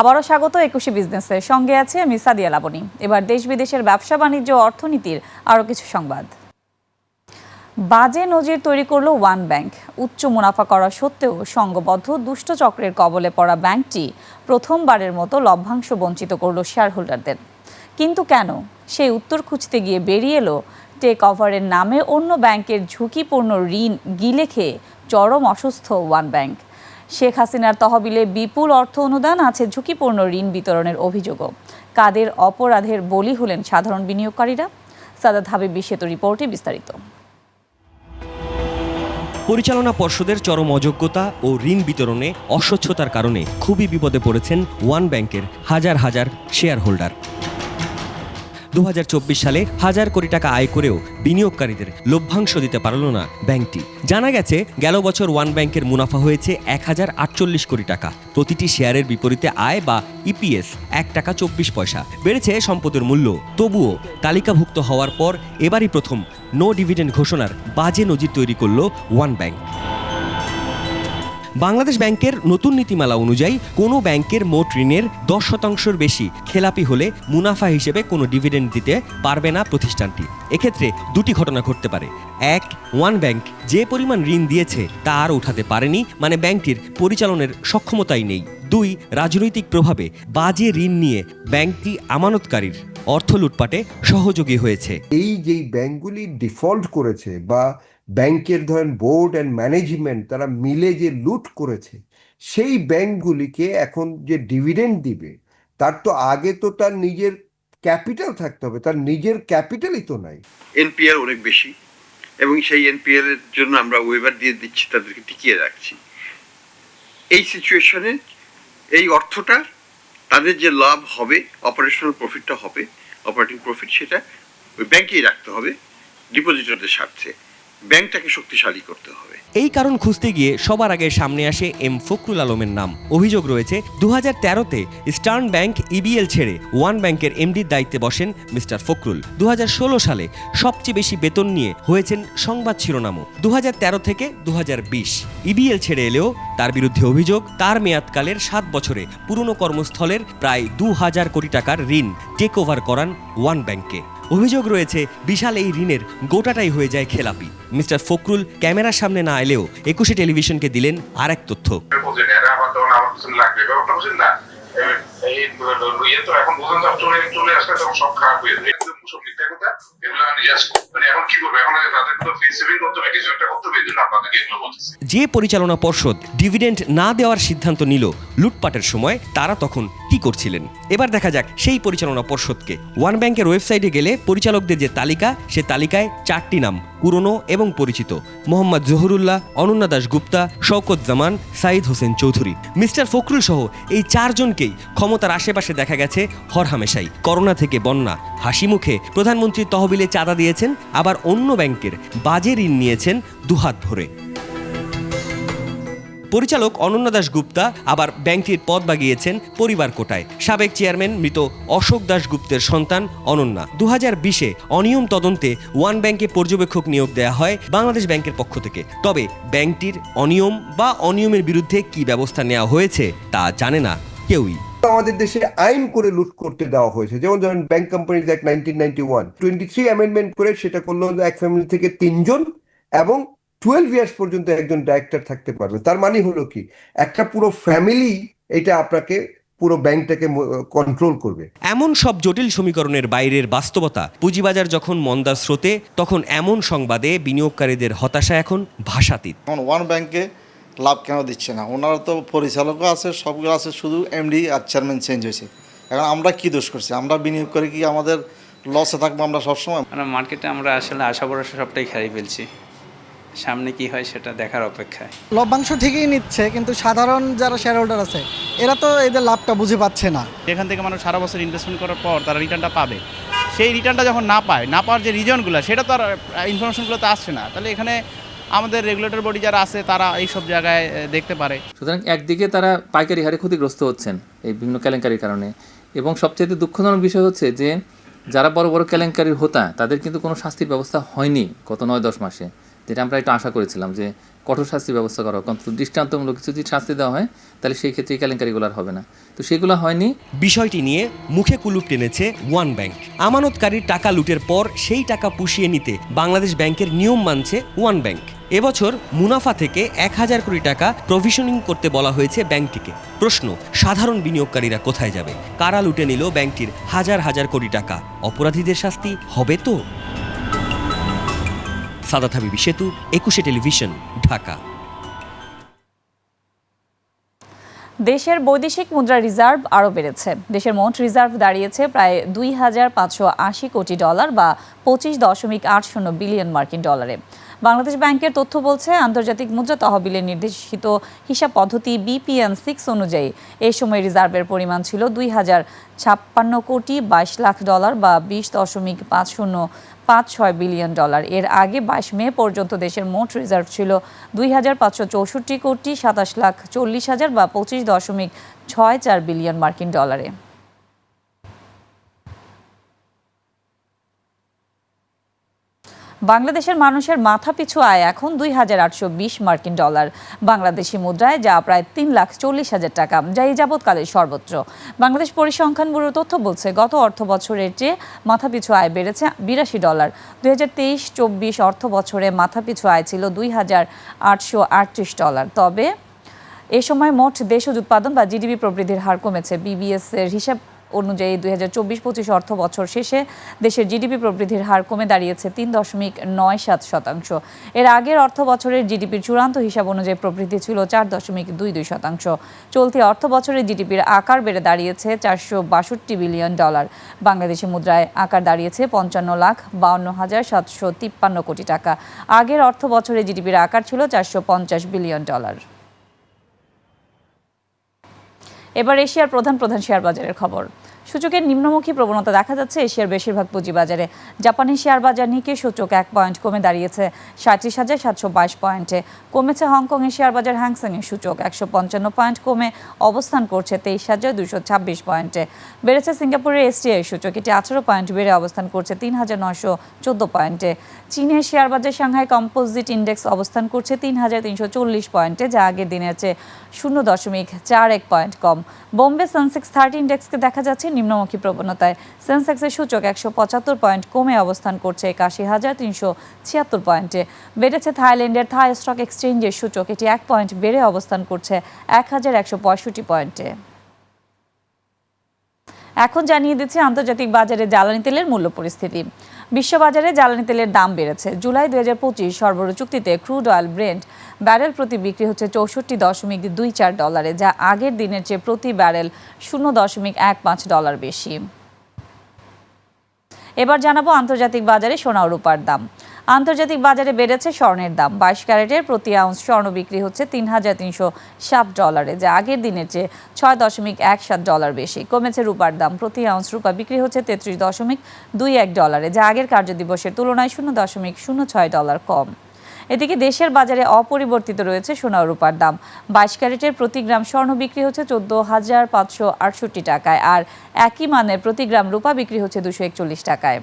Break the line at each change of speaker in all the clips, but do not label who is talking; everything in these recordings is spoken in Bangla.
আবারও স্বাগত একুশে বিজনেসের। সঙ্গে আছে আমি সাদিয়া লাবণী। এবার দেশ বিদেশের ব্যবসা বাণিজ্য অর্থনীতির আরও কিছু সংবাদ। বাজে নজির তৈরি করল ওয়ান ব্যাংক। উচ্চ মুনাফা করা সত্ত্বেও সংঘবদ্ধ দুষ্ট চক্রের কবলে পড়া ব্যাংকটি প্রথমবারের মতো লভ্যাংশ বঞ্চিত করল শেয়ার হোল্ডারদের কিন্তু কেন? সেই উত্তর খুঁজতে গিয়ে বেরিয়ে এলো টেক ওভারের নামে অন্য ব্যাংকের ঝুঁকিপূর্ণ ঋণ গিলে খেয়ে চরম অসুস্থ ওয়ান ব্যাংক। শেখ হাসিনার তহবিলে বিপুল অর্থ অনুদান আছে ঝুঁকিপূর্ণ ঋণ বিতরণের অভিযোগও। কাদের অপরাধের বলি হলেন সাধারণ বিনিয়োগকারীরা? সাদাত হাবিব সেতু রিপোর্টে বিস্তারিত।
পরিচালনা পর্ষদের চরম অযোগ্যতা ও ঋণ বিতরণে অস্বচ্ছতার কারণে খুবই বিপদে পড়েছেন ওয়ান ব্যাংকের হাজার হাজার শেয়ার হোল্ডার দু হাজার চব্বিশ সালে হাজার কোটি টাকা আয় করেও বিনিয়োগকারীদের লভ্যাংশ দিতে পারল না ব্যাংকটি। জানা গেছে, গেল বছর ওয়ান ব্যাংকের মুনাফা হয়েছে এক হাজার আটচল্লিশ কোটি টাকা। প্রতিটি শেয়ারের বিপরীতে আয় বা ইপিএস এক টাকা চব্বিশ পয়সা। বেড়েছে সম্পদের মূল্য। তবুও তালিকাভুক্ত হওয়ার পর এবারই প্রথম নো ডিভিডেন্ড ঘোষণার বাজে নজির তৈরি করল ওয়ান ব্যাংক। বাংলাদেশ ব্যাংকের নতুন নীতিমালা অনুযায়ী কোনো ব্যাংকের মোট ঋণের দশ শতাংশের বেশি খেলাপি হলে মুনাফা হিসেবে কোনো ডিভিডেন্ড দিতে পারবে না প্রতিষ্ঠানটি। এক্ষেত্রে দুটি ঘটনা ঘটতে পারে। এক, ওয়ান ব্যাংক যে পরিমাণ ঋণ দিয়েছে তা আর উঠাতে পারেনি মানে ব্যাংকটির পরিচালনের সক্ষমতাই নেই। দুই, রাজনৈতিক প্রভাবে বাজে ঋণ নিয়ে ব্যাংকটি আমানতকারীর অর্থ লুটপাটে সহযোগী হয়েছে।
এই যেই ব্যাংকগুলি ডিফল্ট করেছে বা ব্যাংকের ধরেন বোর্ড অ্যান্ড ম্যানেজমেন্ট তারা মিলে যে লুট করেছে, সেই ব্যাংকগুলিকে এখন যে ডিভিডেন্ড দিবে, তার তো আগে তো তার নিজের ক্যাপিটাল থাকতে হবে, তার নিজের ক্যাপিটালই তো নাই।
এনপিআর অনেক বেশি, এবং সেই এনপিআর এর জন্য আমরা ওয়েবার দিয়ে দিচ্ছি, তাদেরকে টিকিয়ে রাখছি। এই সিচুয়েশনে এই অর্থটা তাদের যে লাভ হবে অপারেশনাল প্রফিটটা হবে অপারেটিং প্রফিট সেটা ওই ব্যাংকেই রাখতে হবে ডিপোজিটরদের স্বার্থে। ব্যাংকটাকে শক্তিশালী করতে হবে।
এই কারণ খুঁজতে গিয়ে সবার আগে সামনে আসে এম ফখরুল আলমের নাম। অভিযোগ রয়েছে দু হাজার তেরোতে স্টার্ন ব্যাংক ইবিএল ছেড়ে ওয়ান ব্যাংকের এমডির দায়িত্বে বসেন মিস্টার ফখরুল। দু সালে সবচেয়ে বেশি বেতন নিয়ে হয়েছেন সংবাদ শিরোনামও। দু থেকে দু ইবিএল ছেড়ে এলেও তার বিরুদ্ধে অভিযোগ, তার মেয়াদকালের সাত বছরে পুরনো কর্মস্থলের প্রায় দু হাজার কোটি টাকার ঋণ টেক ওভার করান ওয়ান ব্যাংকে। অভিযোগ রয়েছে, বিশাল এই ঋণের গোটাটাই হয়ে যায় খেলাপি। মিস্টার ফকরুল ক্যামেরার সামনে না এলেও একুশে টেলিভিশনকে দিলেন
আর এক তথ্য মানে
যে পরিচালনা পর্ষদ ডিভিডেন্ড না দেওয়ার সিদ্ধান্ত নিল লুটপাটের সময়, তারা তখন কি করছিলেন? এবার দেখা যাক সেই পরিচালনা পর্ষদকে। ওয়ান ব্যাংকের ওয়েবসাইটে গেলে পরিচালকদের যে তালিকা, সে তালিকায় চারটি নাম, পুরনো এবং পরিচিত। মোহাম্মদ জহুরুল্লাহ, অনন্যা দাস গুপ্তা শওকত জামান সাইদ হোসেন চৌধুরী। মিস্টার ফখরুল সহ এই চারজনকেই ক্ষমতার আশেপাশে দেখা গেছে হরহামেশাই। করোনা থেকে বন্যা, হাসি মুখে প্রধানমন্ত্রীর তহবিলে চাঁদা দিয়েছেন, আবার অন্য ব্যাংকের বাজে ঋণ নিয়েছেন দুহাত ভরে। পরিচালক অনন্য দাস গুপ্তা আবার ব্যাংকটির পদ বাগিয়েছেন পরিবার কোটায়। সাবেক চেয়ারম্যান মৃত অশোক দাস গুপ্তের সন্তান অনন্যা। দু হাজার বিশে অনিয়ম তদন্তে ওয়ান ব্যাংকে পর্যবেক্ষক নিয়োগ দেওয়া হয় বাংলাদেশ ব্যাংকের পক্ষ থেকে। তবে ব্যাংকটির অনিয়ম বা অনিয়মের বিরুদ্ধে কি ব্যবস্থা নেওয়া হয়েছে তা জানে না কেউই।
আমাদের দেশে আইন করে লুট করতে দেওয়া হয়েছে। যেমন ধরেন bank companies act nineteen ninety one twenty three amendment করে সেটা করল এক ফ্যামিলি থেকে তিনজন এবং টুয়েলভ ইয়ার্স পর্যন্ত একজন ডাইরেক্টর থাকতে পারবে। তার মানে হলো কি? একটা পুরো ফ্যামিলি এটা আপনাকে পুরো ব্যাংকটাকে কন্ট্রোল করবে।
এমন সব জটিল সমীকরণের বাইরের বাস্তবতা পুঁজিবাজার যখন মন্দার স্রোতে তখন এমন সংবাদে বিনিয়োগকারীদের হতাশা এখন ভাষাতীত।
ওয়ান ব্যাংকে লাভ কেন দিচ্ছে না? ওনারা তো পরিচালকও আছে সবগুলো আছে শুধু এমডি আর চেয়ারম্যান চেঞ্জ হয়েছে। এখন আমরা কি দোষ করছি? আমরা বিনিয়োগ করে কি আমাদের লসে থাকব আমরা সবসময়?
মানে মার্কেটে আমরা আসলে আশা ভরসা সবটাই খাই ফেলছি। সামনে কি হয় সেটা দেখার অপেক্ষায়।
লভ্যাংশ ঠিকই নিচ্ছে কিন্তু সাধারণ যারা শেয়ার হোল্ডার আছে এরা তো এদের লাভটা বুঝে পাচ্ছে না।
এখান থেকে মানুষ সারা বছর ইনভেস্টমেন্ট করার পর তারা রিটার্নটা পাবে। সেই রিটার্নটা যখন না পায় না পাওয়ার যে রিজনগুলো সেটা তো আর ইনফরমেশনগুলো তো আসছে না। তাহলে এখানে আমাদের রেগুলেটর বডি যারা আছে, তারা এই সব জায়গায় দেখতে পারে।
সুতরাং একদিকে তারা পাইকারি হারে ক্ষতিগ্রস্ত হচ্ছেন এই বিভিন্ন কেলেঙ্কারির কারণে। এবং সবচেয়ে দুঃখজনক বিষয় হচ্ছে যে, যারা বড় বড় কেলেঙ্কারির হোতা, তাদের কিন্তু কোনো শাস্তির ব্যবস্থা হয়নি গত নয় দশ মাসে। যেটা আমরা একটু আশা করেছিলাম যে কঠোর শাস্তির ব্যবস্থা করা হোক। অন্তত দৃষ্টান্তমূলক কিছু যদি শাস্তি দেওয়া হয়, তাহলে সেই ক্ষেত্রে এই আর হবে না। তো সেগুলো হয়নি।
বিষয়টি নিয়ে মুখে কুলুপ টেনেছে ওয়ান ব্যাংক। আমানতকারীর টাকা লুটের পর সেই টাকা পুষিয়ে নিতে বাংলাদেশ ব্যাংকের নিয়ম মানছে ওয়ান ব্যাংক। এবছর মুনাফা থেকে এক হাজার কোটি টাকা প্রভিশনিং করতে বলা হয়েছে ব্যাংকটিকে। প্রশ্ন, সাধারণ বিনিয়োগকারীরা কোথায় যাবে? কারা লুটে নিল ব্যাংকটির হাজার হাজার কোটি টাকা? অপরাধীদের শাস্তি হবে তো? সাদাত হাবিবি সেতু, একুশে টেলিভিশন, ঢাকা।
দেশের বৈদেশিক মুদ্রা রিজার্ভ আরও বেড়েছে। দেশের মোট রিজার্ভ দাঁড়িয়েছে প্রায় দুই হাজার পাঁচশো আশি কোটি ডলার বা পঁচিশ দশমিক আট শূন্য বিলিয়ন মার্কিন ডলারে। বাংলাদেশ ব্যাংকের তথ্য বলছে, আন্তর্জাতিক মুদ্রা তহবিলের নির্দেশিত হিসাব পদ্ধতি বিপিএন সিক্স অনুযায়ী এ সময় রিজার্ভের পরিমাণ ছিল দুই হাজার ছাপ্পান্ন কোটি বাইশ লাখ ডলার বা বিশ দশমিক পাঁচ শূন্য পাঁচ ছয় বিলিয়ন ডলার। এর আগে বাইশ মে পর্যন্ত দেশের মোট রিজার্ভ ছিল দুই হাজার পাঁচশো চৌষট্টি কোটি সাতাশ লাখ চল্লিশ হাজার বা পঁচিশ দশমিক ছয় চার বিলিয়ন মার্কিন ডলারে। বাংলাদেশের মানুষের মাথাপিছু আয় এখন দুই হাজার আটশো বিশ মার্কিন ডলার। বাংলাদেশি মুদ্রায় যা প্রায় তিন লাখ চল্লিশ হাজার টাকা, যা এই যাবৎকালের সর্বোচ্চ বাংলাদেশ পরিসংখ্যান ব্যুরো তথ্য বলছে, গত অর্থ বছরের চেয়ে মাথাপিছু আয় বেড়েছে বিরাশি ডলার। দুই হাজার তেইশ চব্বিশ অর্থ বছরে মাথাপিছু আয় ছিল দুই হাজার আটশো আটত্রিশ ডলার। তবে এ সময় মোট দেশজ উৎপাদন বা জিডিপি প্রবৃদ্ধির হার কমেছে। বিবিএস এর হিসাব অনুযায়ী দুই হাজার চব্বিশ পঁচিশ অর্থ বছর শেষে দেশের জিডিপি প্রবৃদ্ধির হার কমে দাঁড়িয়েছে তিন দশমিক নয় সাত শতাংশ। এর আগের অর্থ বছরের জিডিপির চূড়ান্ত হিসাব অনুযায়ী প্রবৃদ্ধি ছিল চার দশমিক দুই দুই শতাংশ। চলতি অর্থ বছরের জিডিপির আকার বেড়ে দাঁড়িয়েছে চারশো বাষট্টি বিলিয়ন ডলার। বাংলাদেশি মুদ্রায় আকার দাঁড়িয়েছে পঞ্চান্ন লাখ বাউন্ন হাজার সাতশো তিপ্পান্ন কোটি টাকা। আগের অর্থ বছরে জিডিপির আকার ছিল চারশো পঞ্চাশ বিলিয়ন ডলার। এবার এশিয়ার প্রধান প্রধান শেয়ার বাজারের খবর। সূচকের নিম্নমুখী প্রবণতা দেখা যাচ্ছে এশিয়ার বেশিরভাগ পুঁজিবাজারে। জাপানি শেয়ার বাজার নিকে সূচক এক পয়েন্ট কমে দাঁড়িয়েছে সাঁত্রিশ হাজার সাতশো বাইশ পয়েন্টে। কমেছে হংকংয়ের শেয়ার বাজার হ্যাংসংয়ের সূচক একশো পঞ্চান্ন পয়েন্ট কমে, অবস্থান করছে তেইশ হাজার দুশো ছাব্বিশ পয়েন্টে। বেড়েছে সিঙ্গাপুরের এসটিআই সূচক, এটি আঠারো পয়েন্ট বেড়ে অবস্থান করছে তিন হাজার নয়শো চোদ্দ পয়েন্টে। চীনের শেয়ার বাজার সাংহাই কম্পোজিট ইন্ডেক্স অবস্থান করছে তিন হাজার তিনশো চল্লিশ পয়েন্টে, যা আগের দিনের চেয়ে শূন্য দশমিক চার এক পয়েন্ট কম। বোম্বে সেন্সেক্স থার্টি ইন্ডেক্সকে দেখা যাচ্ছে নিম্নমুখী প্রবণতায়। সেন্সেক্সের সূচক একশো পঁচাত্তর পয়েন্ট, কমে অবস্থান করছে একাশি হাজার তিনশো ছিয়াত্তর পয়েন্টে। বেড়েছে থাইল্যান্ডের থাই স্টক এক্সচেঞ্জের সূচক, এটি এক পয়েন্ট বেড়ে অবস্থান করছে এক হাজার একশো পঁয়ষট্টি পয়েন্টে। এখন জানিয়ে দিচ্ছে, আন্তর্জাতিক বাজারে জ্বালানি তেলের মূল্য পরিস্থিতি। বিশ্ববাজারে জ্বালানি তেলের দাম বেড়েছে। জুলাই দুই হাজার পঁচিশ সর্বোচ্চ চুক্তিতে ক্রুড অয়েল ব্রেন্ট ব্যারেল প্রতি বিক্রি হচ্ছে চৌষট্টি দশমিক দুই চার ডলারে, যা আগের দিনের চেয়ে প্রতি ব্যারেল শূন্য দশমিক এক পাঁচ ডলার বেশি। এবার জানাব আন্তর্জাতিক বাজারে সোনা রূপার দাম। আন্তর্জাতিক বাজারে বেড়েছে স্বর্ণের দাম। বাইশ ক্যারেটের প্রতি আউন্স স্বর্ণ বিক্রি হচ্ছে তিন হাজার তিনশো সাত ডলারে, যা আগের দিনের চেয়ে ছয় দশমিক এক সাত ডলার বেশি। কমেছে রূপার দাম, প্রতি আউন্স রূপা বিক্রি হচ্ছে তেত্রিশ দশমিক দুই এক ডলারে, যা আগের কার্যদিবসের তুলনায় শূন্য দশমিক শূন্য ছয় ডলার কম। এদিকে দেশের বাজারে অপরিবর্তিত রয়েছে সোনা রূপার দাম। বাইশ ক্যারেটের প্রতি গ্রাম স্বর্ণ বিক্রি হচ্ছে চোদ্দ হাজার পাঁচশো আটষট্টি টাকায়, আর একই মানের প্রতি গ্রাম রূপা বিক্রি হচ্ছে দুশো একচল্লিশ টাকায়।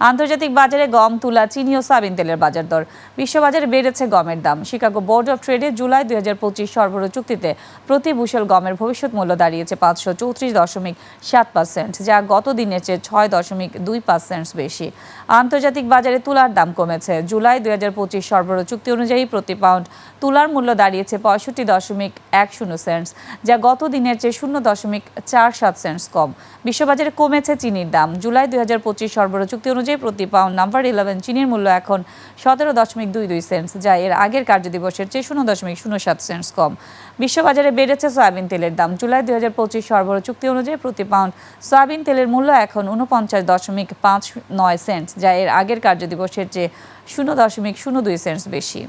আন্তর্জাতিক বাজারে গম, তুলা, চিনি ও সাবিন তেলের বাজার দর। বিশ্ববাজারে বেড়েছে গমের দাম। শিকাগো বোর্ড অফ ট্রেডে জুলাই দুই হাজার পঁচিশ সর্বোচ্চ চুক্তিতে প্রতি বুশল গমের ভবিষ্যৎ মূল্য দাঁড়িয়েছে পাঁচশো চৌত্রিশ দশমিক সাত পার্সেন্ট, যা গত দিনের চেয়ে ছয় দশমিক দুই পার্সেন্ট বেশি। আন্তর্জাতিক বাজারে তুলার দাম কমেছে। জুলাই দুই হাজার পঁচিশ সর্বোচ্চ চুক্তি অনুযায়ী প্রতি পাউন্ড তুলার মূল্য দাঁড়িয়েছে পঁয়ষট্টি দশমিক এক শূন্য সেন্টস, যা গত দিনের চেয়ে শূন্য দশমিক চার সাত সেন্টস কম। বিশ্ববাজারে কমেছে চিনির দাম। জুলাই দুই হাজার পঁচিশ সর্বোচ্চ চুক্তি অনুযায়ী প্রতি পাউন্ড নাম্বার ইলেভেন চিনির মূল্য এখন সতেরো দশমিক দুই দুই সেন্টস যা এর আগের কার্যদিবসের চেয়ে শূন্য দশমিক শূন্য সাত সেন্টস কম। বিশ্ববাজারে বেড়েছে সয়াবিন তেলের দাম। জুলাই দুই হাজার পঁচিশ সরবরাহ চুক্তি অনুযায়ী প্রতি পাউন্ড সয়াবিন তেলের মূল্য এখন উনপঞ্চাশ দশমিক পাঁচ নয় সেন্টস যা এর আগের কার্যদিবসের চেয়ে শূন্য দশমিক শূন্য দুই সেন্টস বেশি।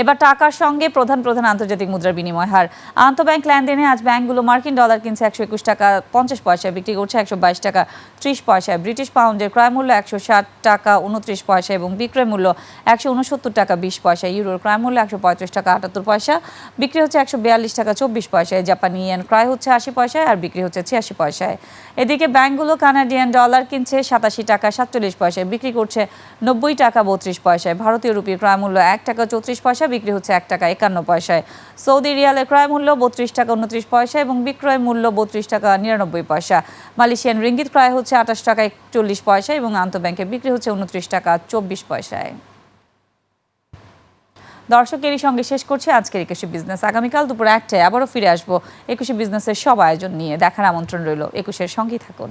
এবার টাকার সঙ্গে প্রধান প্রধান আন্তর্জাতিক মুদ্রার বিনিময় হার। আন্তঃব্যাংক লেনদেনে আজ ব্যাংকগুলো মার্কিন ডলার কিনছে একশো একুশ টাকা, পঞ্চাশ পয়সায় বিক্রি করছে একশো বাইশ টাকা, ত্রিশ পয়সায় ব্রিটিশ পাউন্ডের ক্রয় মূল্য একশো ষাট টাকা, উনত্রিশ পয়সা এবং বিক্রয় মূল্য একশো উনসত্তর টাকা, বিশ পয়সা। ইউরোর ক্রয় মূল্য একশো পঁয়ত্রিশ টাকা, আটাত্তর পয়সা। বিক্রি হচ্ছে একশো বিয়াল্লিশ টাকা, চব্বিশ পয়সায়। জাপানি ইয়েন ক্রয় হচ্ছে আশি পয়সায় আর বিক্রি হচ্ছে ছিয়াশি পয়সায়। এদিকে ব্যাংকগুলো কানাডিয়ান ডলার কিনছে সাতাশি টাকা, সাতচল্লিশ পয়সায়। বিক্রি করছে নব্বই টাকা, বত্রিশ পয়সায়। ভারতীয় রুপির ক্রয় মূল্য এক টাকা, চৌত্রিশ পয়সা বিক্রি হচ্ছে এক টাকা একান্ন পয়সায়। সৌদি রিয়ালের ক্রয় মূল্য বত্রিশ টাকা উনত্রিশ পয়সা এবং বিক্রয় মূল্য বত্রিশ টাকা নিরানব্বই পয়সা। মালয়েশিয়ান রিঙ্গিত ক্রয় হচ্ছে আঠাশ টাকা একচল্লিশ পয়সা এবং আন্তঃব্যাংকে বিক্রি হচ্ছে উনত্রিশ টাকা চব্বিশ পয়সায়। দর্শক, এরই সঙ্গে শেষ করছি আজকের একুশে বিজনেস। আগামীকাল দুপুর একটায় আবারও ফিরে আসব একুশে বিজনেসের সব আয়োজন নিয়ে। দেখার আমন্ত্রণ রইল। একুশের সঙ্গেই থাকুন।